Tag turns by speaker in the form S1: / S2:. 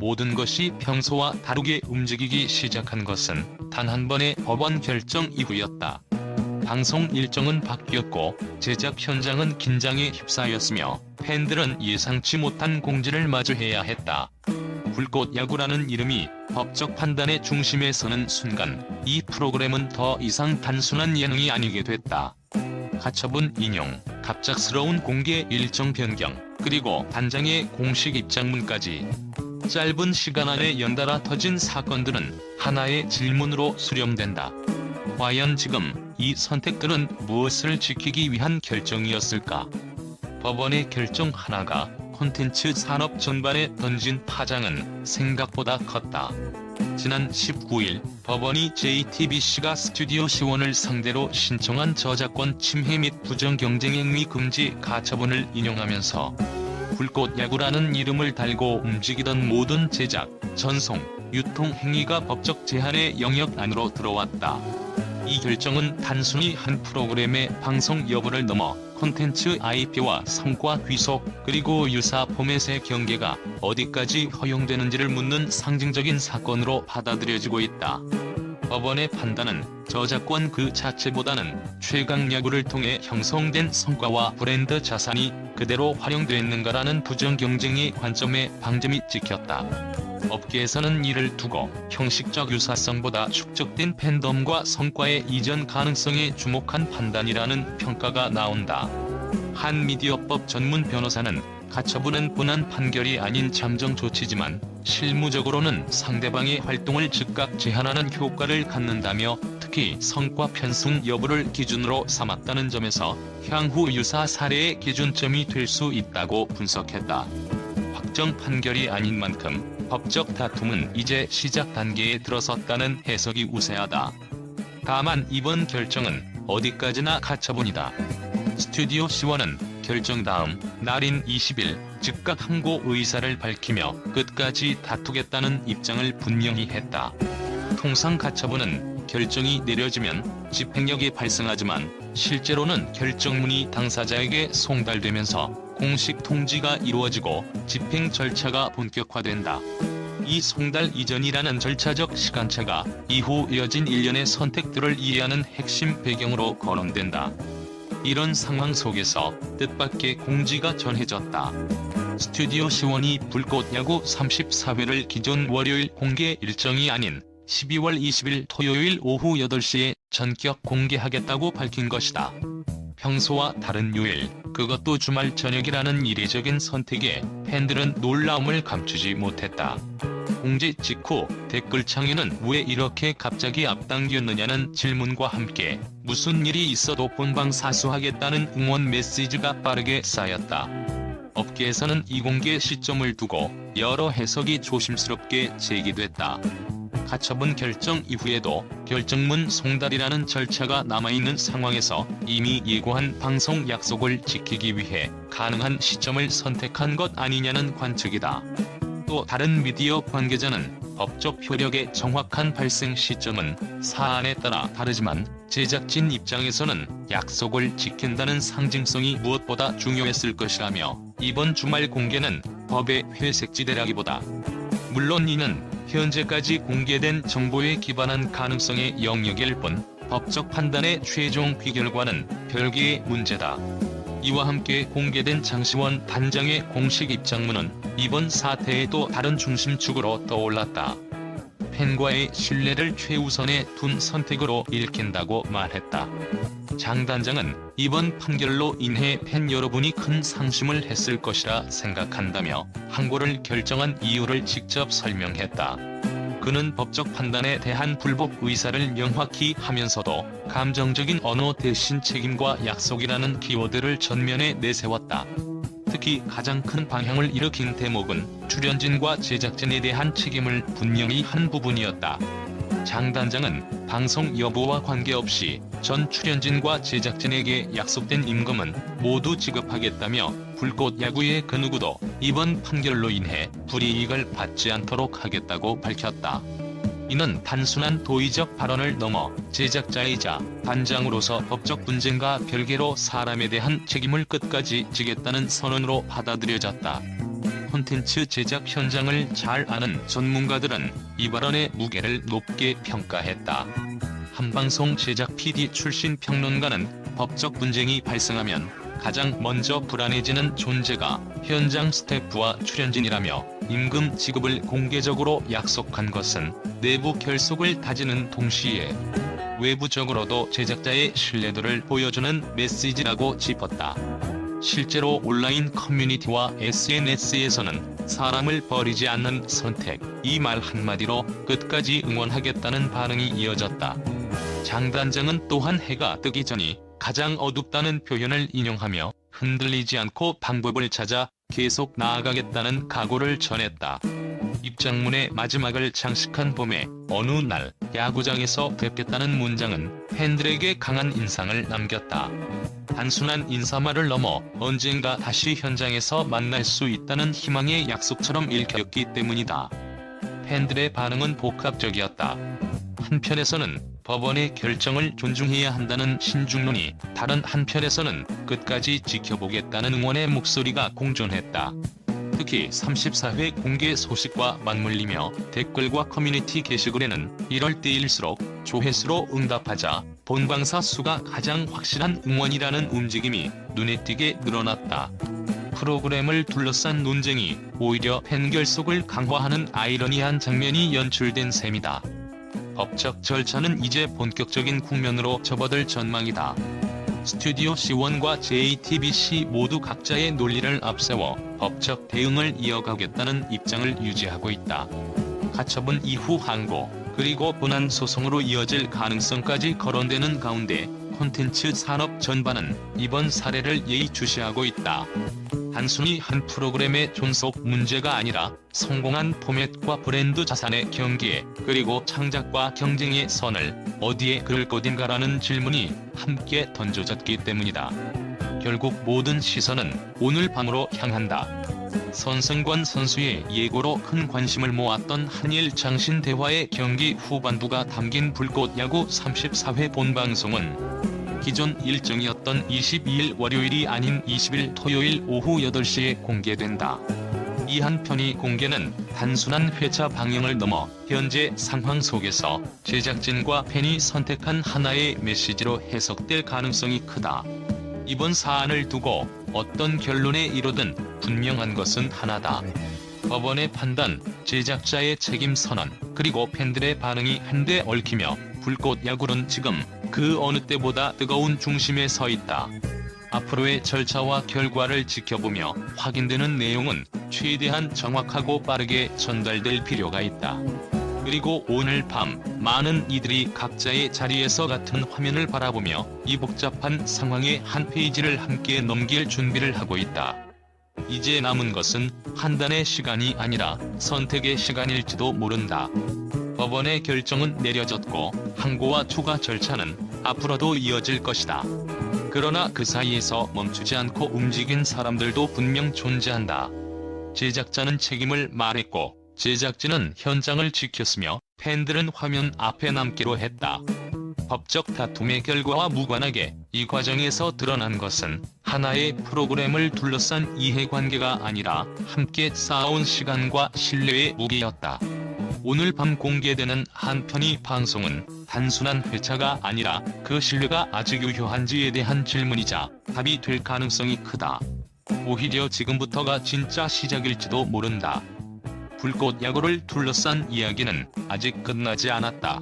S1: 모든 것이 평소와 다르게 움직이기 시작한 것은 단 한 번의 법원 결정 이후였다. 방송 일정은 바뀌었고 제작 현장은 긴장에 휩싸였으며 팬들은 예상치 못한 공지를 마주해야 했다. 불꽃 야구라는 이름이 법적 판단의 중심에 서는 순간 이 프로그램은 더 이상 단순한 예능이 아니게 됐다. 가처분 인용, 갑작스러운 공개 일정 변경, 그리고 단장의 공식 입장문까지 짧은 시간 안에 연달아 터진 사건들은 하나의 질문으로 수렴된다. 과연 지금 이 선택들은 무엇을 지키기 위한 결정이었을까? 법원의 결정 하나가 콘텐츠 산업 전반에 던진 파장은 생각보다 컸다. 지난 19일 법원이 JTBC가 스튜디오 시원을 상대로 신청한 저작권 침해 및 부정 경쟁 행위 금지 가처분을 인용하면서 불꽃 야구라는 이름을 달고 움직이던 모든 제작, 전송, 유통 행위가 법적 제한의 영역 안으로 들어왔다. 이 결정은 단순히 한 프로그램의 방송 여부를 넘어 콘텐츠 IP와 성과 귀속 그리고 유사 포맷의 경계가 어디까지 허용되는지를 묻는 상징적인 사건으로 받아들여지고 있다. 법원의 판단은 저작권 그 자체보다는 최강 야구를 통해 형성된 성과와 브랜드 자산이 그대로 활용됐는가라는 부정 경쟁의 관점에 방점이 찍혔다. 업계에서는 이를 두고 형식적 유사성보다 축적된 팬덤과 성과의 이전 가능성에 주목한 판단이라는 평가가 나온다. 한 미디어법 전문 변호사는 가처분은 본안 판결이 아닌 잠정 조치지만 실무적으로는 상대방의 활동을 즉각 제한하는 효과를 갖는다며 특히 성과 편승 여부를 기준으로 삼았다는 점에서 향후 유사 사례의 기준점이 될 수 있다고 분석했다. 확정 판결이 아닌 만큼 법적 다툼은 이제 시작 단계에 들어섰다는 해석이 우세하다. 다만 이번 결정은 어디까지나 가처분이다. 스튜디오 시원은 결정 다음 날인 20일 즉각 항고 의사를 밝히며 끝까지 다투겠다는 입장을 분명히 했다. 통상 가처분은 결정이 내려지면 집행력이 발생하지만 실제로는 결정문이 당사자에게 송달되면서 공식 통지가 이루어지고 집행 절차가 본격화된다. 이 송달 이전이라는 절차적 시간차가 이후 이어진 일련의 선택들을 이해하는 핵심 배경으로 거론된다. 이런 상황 속에서 뜻밖의 공지가 전해졌다. 스튜디오 시원이 불꽃 야구 34회를 기존 월요일 공개 일정이 아닌 12월 20일 토요일 오후 8시에 전격 공개하겠다고 밝힌 것이다. 평소와 다른 요일, 그것도 주말 저녁이라는 이례적인 선택에 팬들은 놀라움을 감추지 못했다. 공지 직후 댓글창에는 왜 이렇게 갑자기 앞당겼느냐는 질문과 함께 무슨 일이 있어도 본방 사수하겠다는 응원 메시지가 빠르게 쌓였다. 업계에서는 이 공개 시점을 두고 여러 해석이 조심스럽게 제기됐다. 가처분 결정 이후에도 결정문 송달이라는 절차가 남아있는 상황에서 이미 예고한 방송 약속을 지키기 위해 가능한 시점을 선택한 것 아니냐는 관측이다. 또 다른 미디어 관계자는 법적 효력의 정확한 발생 시점은 사안에 따라 다르지만 제작진 입장에서는 약속을 지킨다는 상징성이 무엇보다 중요했을 것이라며 이번 주말 공개는 법의 회색지대라기보다 물론 이는 현재까지 공개된 정보에 기반한 가능성의 영역일 뿐 법적 판단의 최종 귀결과는 별개의 문제다. 이와 함께 공개된 장시원 단장의 공식 입장문은 이번 사태의 또 다른 중심축으로 떠올랐다. 팬과의 신뢰를 최우선에 둔 선택으로 읽힌다고 말했다. 장 단장은 이번 판결로 인해 팬 여러분이 큰 상심을 했을 것이라 생각한다며 항고를 결정한 이유를 직접 설명했다. 그는 법적 판단에 대한 불복 의사를 명확히 하면서도 감정적인 언어 대신 책임과 약속이라는 키워드를 전면에 내세웠다. 특히 가장 큰 방향을 일으킨 대목은 출연진과 제작진에 대한 책임을 분명히 한 부분이었다. 장 단장은 방송 여부와 관계없이 전 출연진과 제작진에게 약속된 임금은 모두 지급하겠다며 불꽃 야구의 그 누구도 이번 판결로 인해 불이익을 받지 않도록 하겠다고 밝혔다. 이는 단순한 도의적 발언을 넘어 제작자이자 단장으로서 법적 분쟁과 별개로 사람에 대한 책임을 끝까지 지겠다는 선언으로 받아들여졌다. 콘텐츠 제작 현장을 잘 아는 전문가들은 이 발언의 무게를 높게 평가했다. 한방송 제작 PD 출신 평론가는 법적 분쟁이 발생하면 가장 먼저 불안해지는 존재가 현장 스태프와 출연진이라며 임금 지급을 공개적으로 약속한 것은 내부 결속을 다지는 동시에 외부적으로도 제작자의 신뢰도를 보여주는 메시지라고 짚었다. 실제로 온라인 커뮤니티와 SNS에서는 사람을 버리지 않는 선택, 이 말 한마디로 끝까지 응원하겠다는 반응이 이어졌다. 장 단장은 또한 해가 뜨기 전이 가장 어둡다는 표현을 인용하며 흔들리지 않고 방법을 찾아 계속 나아가겠다는 각오를 전했다. 입장문의 마지막을 장식한 봄에 어느 날 야구장에서 뵙겠다는 문장은 팬들에게 강한 인상을 남겼다. 단순한 인사말을 넘어 언젠가 다시 현장에서 만날 수 있다는 희망의 약속처럼 읽혔기 때문이다. 팬들의 반응은 복합적이었다. 한편에서는 법원의 결정을 존중해야 한다는 신중론이 다른 한편에서는 끝까지 지켜보겠다는 응원의 목소리가 공존했다. 특히 34회 공개 소식과 맞물리며 댓글과 커뮤니티 게시글에는 이럴 때일수록 조회수로 응답하자 본방사 수가 가장 확실한 응원이라는 움직임이 눈에 띄게 늘어났다. 프로그램을 둘러싼 논쟁이 오히려 팬 결속을 강화하는 아이러니한 장면이 연출된 셈이다. 법적 절차는 이제 본격적인 국면으로 접어들 전망이다. 스튜디오 C1과 JTBC 모두 각자의 논리를 앞세워 법적 대응을 이어가겠다는 입장을 유지하고 있다. 가처분 이후 항고, 그리고 본안 소송으로 이어질 가능성까지 거론되는 가운데 콘텐츠 산업 전반은 이번 사례를 예의주시하고 있다. 단순히 한 프로그램의 존속 문제가 아니라 성공한 포맷과 브랜드 자산의 경기에 그리고 창작과 경쟁의 선을 어디에 그을 것인가라는 질문이 함께 던져졌기 때문이다. 결국 모든 시선은 오늘 밤으로 향한다. 선승권 선수의 예고로 큰 관심을 모았던 한일 장신 대화의 경기 후반부가 담긴 불꽃 야구 34회 본방송은 기존 일정이었던 22일 월요일이 아닌 20일 토요일 오후 8시에 공개된다. 이 한편이 공개는 단순한 회차 방영을 넘어 현재 상황 속에서 제작진과 팬이 선택한 하나의 메시지로 해석될 가능성이 크다. 이번 사안을 두고 어떤 결론에 이르든 분명한 것은 하나다. 법원의 판단, 제작자의 책임 선언, 그리고 팬들의 반응이 한데 얽히며 불꽃 야구는 지금 그 어느 때보다 뜨거운 중심에 서 있다. 앞으로의 절차와 결과를 지켜보며 확인되는 내용은 최대한 정확하고 빠르게 전달될 필요가 있다. 그리고 오늘 밤 많은 이들이 각자의 자리에서 같은 화면을 바라보며 이 복잡한 상황의 한 페이지를 함께 넘길 준비를 하고 있다. 이제 남은 것은 판단의 시간이 아니라 선택의 시간일지도 모른다. 법원의 결정은 내려졌고 항고와 추가 절차는 앞으로도 이어질 것이다. 그러나 그 사이에서 멈추지 않고 움직인 사람들도 분명 존재한다. 제작자는 책임을 말했고 제작진은 현장을 지켰으며 팬들은 화면 앞에 남기로 했다. 법적 다툼의 결과와 무관하게 이 과정에서 드러난 것은 하나의 프로그램을 둘러싼 이해관계가 아니라 함께 쌓아온 시간과 신뢰의 무게였다. 오늘 밤 공개되는 한 편의 방송은 단순한 회차가 아니라 그 신뢰가 아직 유효한지에 대한 질문이자 답이 될 가능성이 크다. 오히려 지금부터가 진짜 시작일지도 모른다. 불꽃 야구를 둘러싼 이야기는 아직 끝나지 않았다.